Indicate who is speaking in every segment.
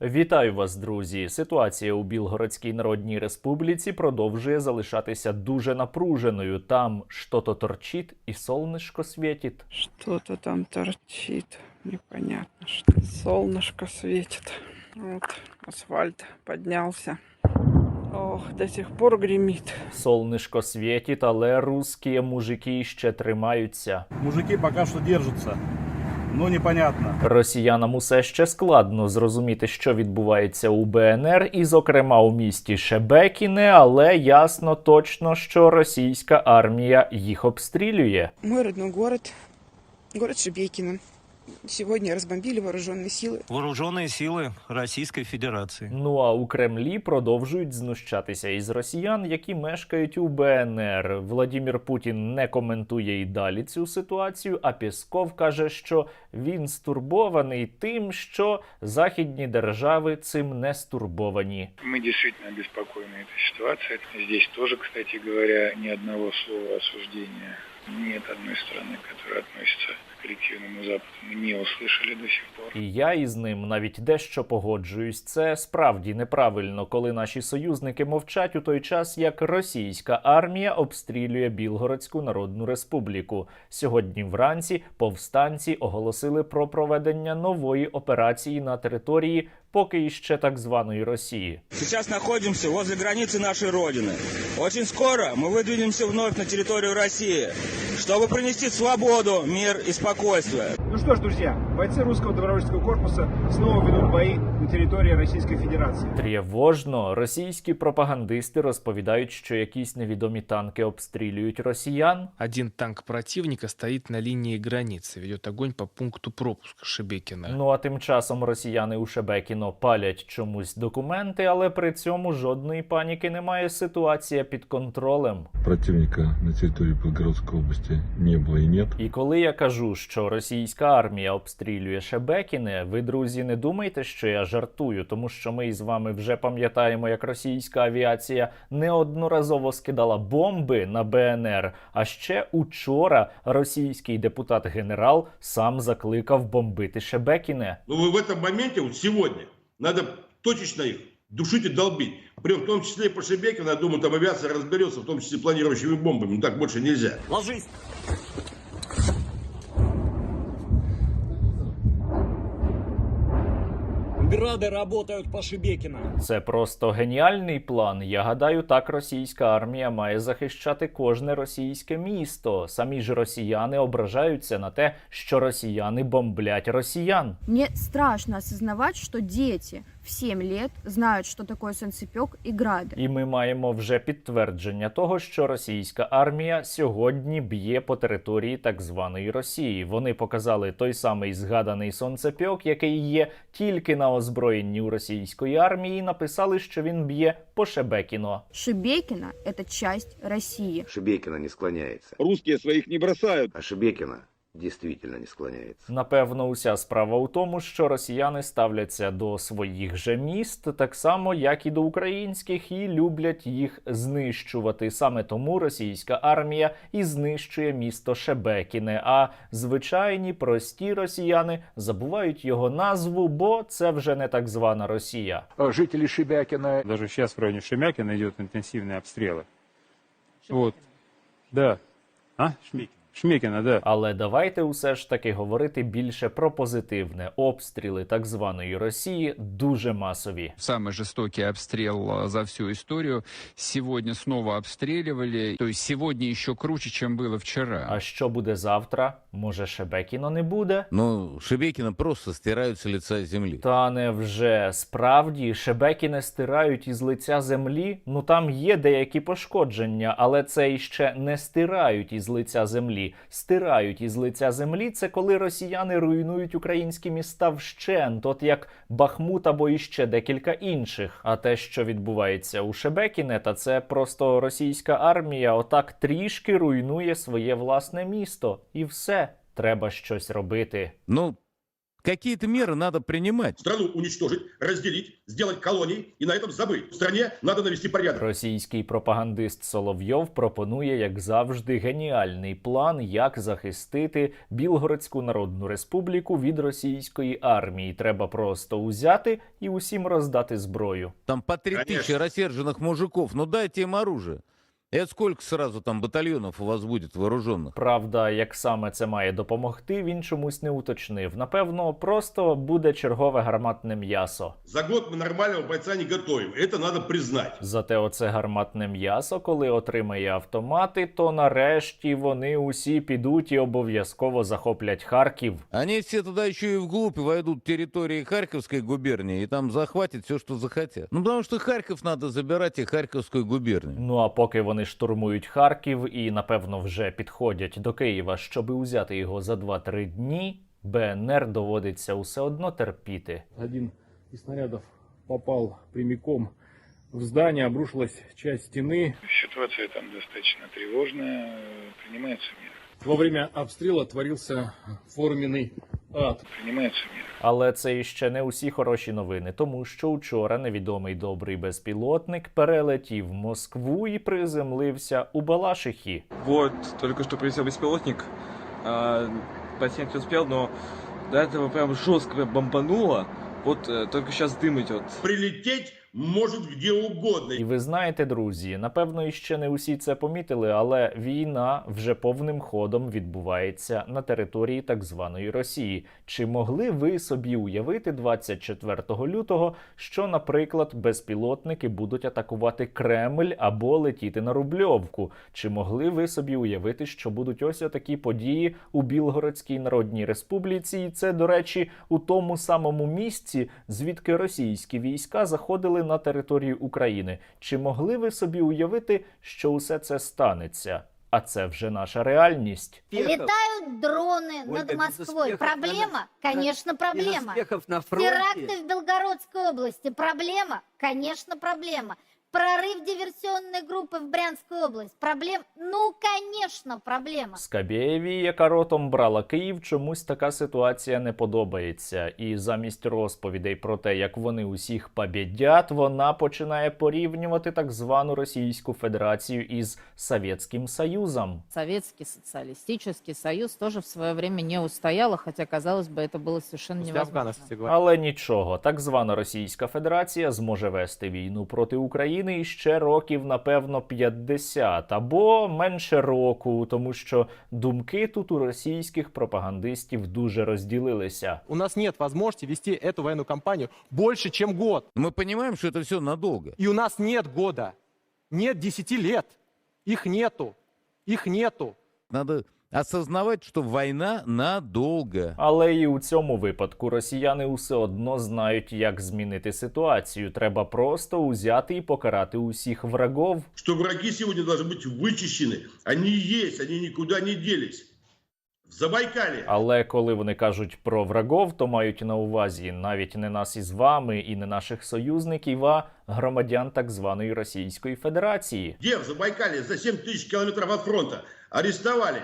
Speaker 1: Вітаю вас, друзі! Ситуація у Білгородській Народній Республіці продовжує залишатися дуже напруженою. Там що-то торчить і солнышко світить.
Speaker 2: Что-то там торчит. Непонятно, что. Солнышко светит. Вот, асфальт поднялся. Ох, до сих пор гремит.
Speaker 1: Солнышко світить, але русські мужики ще тримаються.
Speaker 3: Мужики пока что держатся, но непонятно.
Speaker 1: Росіянам усе ще складно зрозуміти, що відбувається у БНР, і, зокрема, у місті Шебекіне, але ясно точно, що російська армія їх обстрілює.
Speaker 4: Мирний родной город, город Шебекино Сегодня разбомбили вооруженные силы.
Speaker 5: Вооруженные силы Российской Федерации.
Speaker 1: Ну а у Кремлі продовжують знущатися із росіян, які мешкають у БНР. Владімір Путін не коментує і далі цю ситуацію. А Пєсков каже, що він стурбований тим, що західні держави цим не стурбовані.
Speaker 6: Мы действительно обеспокоены этой ситуацией. Здесь тоже, кстати говоря, ни одного слова осуждения нет одной стороны, которая относится к коллективному Западу. Мы не услышали до сих пор.
Speaker 1: І я із ним навіть дещо погоджуюсь. Це справді неправильно, коли наші союзники мовчать у той час, як російська армія обстрілює Білгородську Народну Республіку. Сьогодні вранці повстанці оголосили про проведення нової операції на території поки іще так званої Росії.
Speaker 7: Сейчас находимся возле границы нашей Родины. Очень скоро мы выдвинемся вновь на территорию России, чтобы принести свободу, мир и спокойствие.
Speaker 8: Ну что ж, друзья, бойцы русского добровольческого корпуса снова ведут бои на территории Российской Федерации.
Speaker 1: Тривожно російські пропагандисти розповідають, що якісь невідомі танки обстрілюють росіян.
Speaker 9: Один танк противника стоит на линии границы, ведет огонь по пункту пропуска Шебекина.
Speaker 1: Ну а тим часом росіяни у Шебекіно палять чомусь документи, але при цьому жодної паніки немає. Ситуація під контролем.
Speaker 10: Противника на территории Белгородской области не было и нет.
Speaker 1: І коли я кажу, що російська армія обстрілює Шебекіне, ви, друзі, не думайте, що я жартую, тому що ми із вами вже пам'ятаємо, як російська авіація неодноразово скидала бомби на БНР. А ще учора російський депутат-генерал сам закликав бомбити Шебекіне.
Speaker 11: Но вы в этом моменте, вот сегодня, надо точечно их душить и долбить. Прям в том числе и по Шебекину, я думаю, там авиация разберется, в том числе планирующими бомбами. Ну так больше нельзя.
Speaker 5: Ложись!
Speaker 7: Грады работают по Шебекино.
Speaker 1: Це просто геніальний план. Я гадаю, так російська армія має захищати кожне російське місто. Самі ж росіяни ображаються на те, що росіяни бомблять росіян.
Speaker 12: Мне страшно осознавать, что дети в 7 лет знают, что такое солнцепек и грады.
Speaker 1: І ми маємо вже підтвердження того, що російська армія сьогодні б'є по території так званої Росії. Вони показали той самий згаданий сонцепьок, який є тільки на озброєнні у російської армії. і Написали, що він б'є по Шебекіно.
Speaker 12: Шебекино – это часть России.
Speaker 13: Шебекина не склоняется.
Speaker 11: Русские своих не бросают.
Speaker 13: А Шебекина действительно не склоняется.
Speaker 1: Напевно, уся справа у тому, що росіяни ставляться до своїх же міст так само, як і до українських, і люблять їх знищувати. Саме тому російська армія і знищує місто Шебекіне. А звичайні прості росіяни забувають його назву, бо це вже не так звана Росія.
Speaker 8: Жители Шебякина
Speaker 3: Даже сейчас в районе Шемякина идут интенсивные обстрелы. Вот. Да. А? Шмекина. Шмекина, да.
Speaker 1: Але давайте усе ж таки говорити більше про позитивне. Обстріли так званої Росії дуже масові.
Speaker 9: Самый жестокий обстрел а, за всю историю. Сегодня снова обстреливали. То есть сегодня еще круче, чем было вчера.
Speaker 1: А що буде завтра? Може, Шебекіно не буде?
Speaker 13: Ну, Шебекина просто стирают с лица земли.
Speaker 1: Та невже справді Шебеки не стирають із лиця землі? Ну там є деякі пошкодження, але це іще не стирають із лиця землі. Стирають із лиця землі це коли росіяни руйнують українські міста вщент, от як Бахмут або іще декілька інших. А те, що відбувається у Шебекіне, та це просто російська армія отак трішки руйнує своє власне місто. І все треба щось робити.
Speaker 13: Ну, Какие-то меры надо принимать.
Speaker 11: Страну уничтожить, разделить, сделать колонией и на этом забыть. В стране надо навести порядок.
Speaker 1: Російський пропагандист Соловйов пропонує, як завжди, геніальний план, як захистити Білгородську Народну Республіку від російської армії. Треба просто узяти і усім роздати зброю.
Speaker 13: Там по три
Speaker 11: Конечно.
Speaker 13: тысячи рассерженных мужиков. Ну дайте им оружие. Это сколько сразу там батальонов у вас будет вооруженных?
Speaker 1: Правда, як саме це має допомогти, він чомусь не уточнив. Напевно, просто буде чергове гарматне м'ясо.
Speaker 11: За год мы нормального бойца не готовим. Это надо признать.
Speaker 1: Зате оце гарматне м'ясо, коли отримає автомати, то нарешті вони усі підуть і обов'язково захоплять Харків.
Speaker 13: Они все туда еще и вглубь войдут территории Харьковской губернии и там захватят все, что захотят. Ну, потому что Харьков надо забирать и Харьковскую губернию.
Speaker 1: Ну а поки вони штурмують Харків і напевно вже підходять до Києва, щоби узяти його за 2-3 дні, БНР доводиться усе одно терпіти.
Speaker 8: Один из снарядов попал прямиком в здание, обрушилась часть стены.
Speaker 6: Ситуация там достаточно тревожная, э, принимаются меры.
Speaker 8: Во время обстрела творился форменный ад.
Speaker 6: Принимаются меры.
Speaker 1: Але це іще не усі хороші новини, тому що учора невідомий добрий безпілотник перелетів Москву і приземлився у Балашихі.
Speaker 14: Вот, только что прилетел беспилотник. А, Пассиант не успел, но до этого прям жестко бомбануло. Вот э, только сейчас дым идет.
Speaker 11: Прилететь может где угодно.
Speaker 1: І ви знаєте, друзі, напевно, іще не усі це помітили, але війна вже повним ходом відбувається на території так званої Росії. Чи могли ви собі уявити 24 лютого, що, наприклад, безпілотники будуть атакувати Кремль або летіти на Рубльовку? Чи могли ви собі уявити, що будуть ось такі події у Білгородській Народній Республіці? І це, до речі, у тому самому місці, звідки російські війська заходили на територію України. Чи могли ви собі уявити, що усе це станеться? А це вже наша реальність.
Speaker 15: Літають дрони
Speaker 16: Ольга,
Speaker 15: над
Speaker 16: Москвою.
Speaker 15: Проблема?
Speaker 16: звісно,
Speaker 15: Конечно, проблема. Теракти в Белгородской області. Проблема? Конечно, проблема. Прорыв диверсионной группы в Брянскую область. Проблем? Ну, конечно, проблема.
Speaker 1: Скабєєві, яка ротом брала Київ, чомусь така ситуація не подобається. І замість розповідей про те, як вони усіх побєдять, вона починає порівнювати так звану Російську Федерацію із Совєтським Союзом.
Speaker 17: Советский социалистический союз тоже в свое время не устоял, хотя, казалось бы, это было совершенно невозможно.
Speaker 1: Але нічого, так звана Російська Федерація зможе вести війну проти України іще років, напевно, 50 або менше року, тому що думки тут у російських пропагандистів дуже розділилися.
Speaker 18: У нас нет возможности вести эту военную кампанию больше, чем год.
Speaker 13: Мы понимаем, что это все надолго.
Speaker 18: И у нас нет года, нет 10 лет. Их нету, их нету.
Speaker 13: Надо осознавать, что война надолго.
Speaker 1: Але і у цьому випадку росіяни усе одно знають, як змінити ситуацію. Треба просто узяти і покарати усіх врагов.
Speaker 11: Что враги сегодня должны быть вычищены. Они есть, они никуда не делись. В Забайкале
Speaker 1: Але коли вони кажуть про врагов, то мають на увазі навіть не нас із вами і не наших союзників, а громадян так званої Російської Федерації.
Speaker 11: Где в Забайкале за 7 тысяч километров от фронта арестовали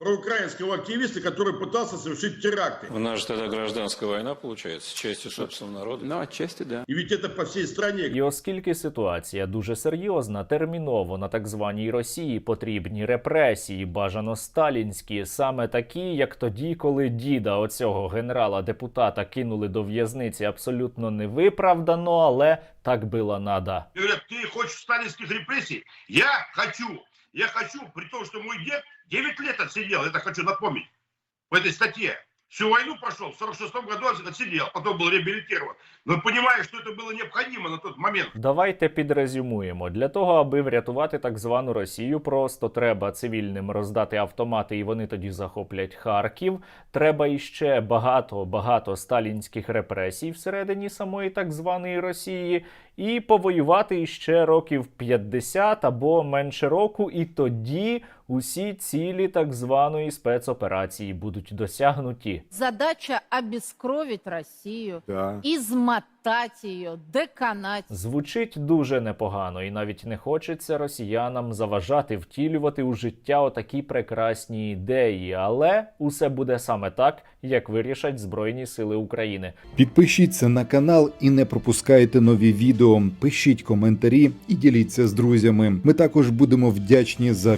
Speaker 11: проукраинского активиста, который пытался совершить теракты.
Speaker 19: У нас же тогда гражданская война получается, с частью собственного народа.
Speaker 18: Ну, отчасти, да.
Speaker 11: И ведь это по всей стране.
Speaker 1: І оскільки ситуація дуже серйозна, терміново на так званій Росії потрібні репресії, бажано сталінські, саме такі, як тоді, коли діда оцього генерала-депутата кинули до в'язниці абсолютно невиправдано, але так було надо.
Speaker 11: Говорят, ты хочешь сталинских репрессий? Я хочу. я хочу, при том, что мой дед 9 лет отсидел, это хочу напомнить, в этой статье. Всю войну пошел, в 46 году отсидел, потом был реабилитирован. Но понимая, что это было необходимо на тот момент.
Speaker 1: Давайте підрезюмуємо. Для того, аби врятувати так звану Росію, просто треба цивільним роздати автомати, і вони тоді захоплять Харків. Треба іще багато багато сталінських репресій всередині самої так званої Росії, і повоювати іще років 50 або менше року, і тоді усі цілі так званої спецоперації будуть досягнуті.
Speaker 17: Задача обескровить Россию,
Speaker 10: Да.
Speaker 17: измотать ее, доконать.
Speaker 1: Звучить дуже непогано, і навіть не хочеться росіянам заважати втілювати у життя отакі прекрасні ідеї, але усе буде саме так, як вирішать Збройні Сили України.
Speaker 16: Підпишіться на канал і не пропускайте нові відео. Пишіть коментарі і діліться з друзями. Ми також будемо вдячні за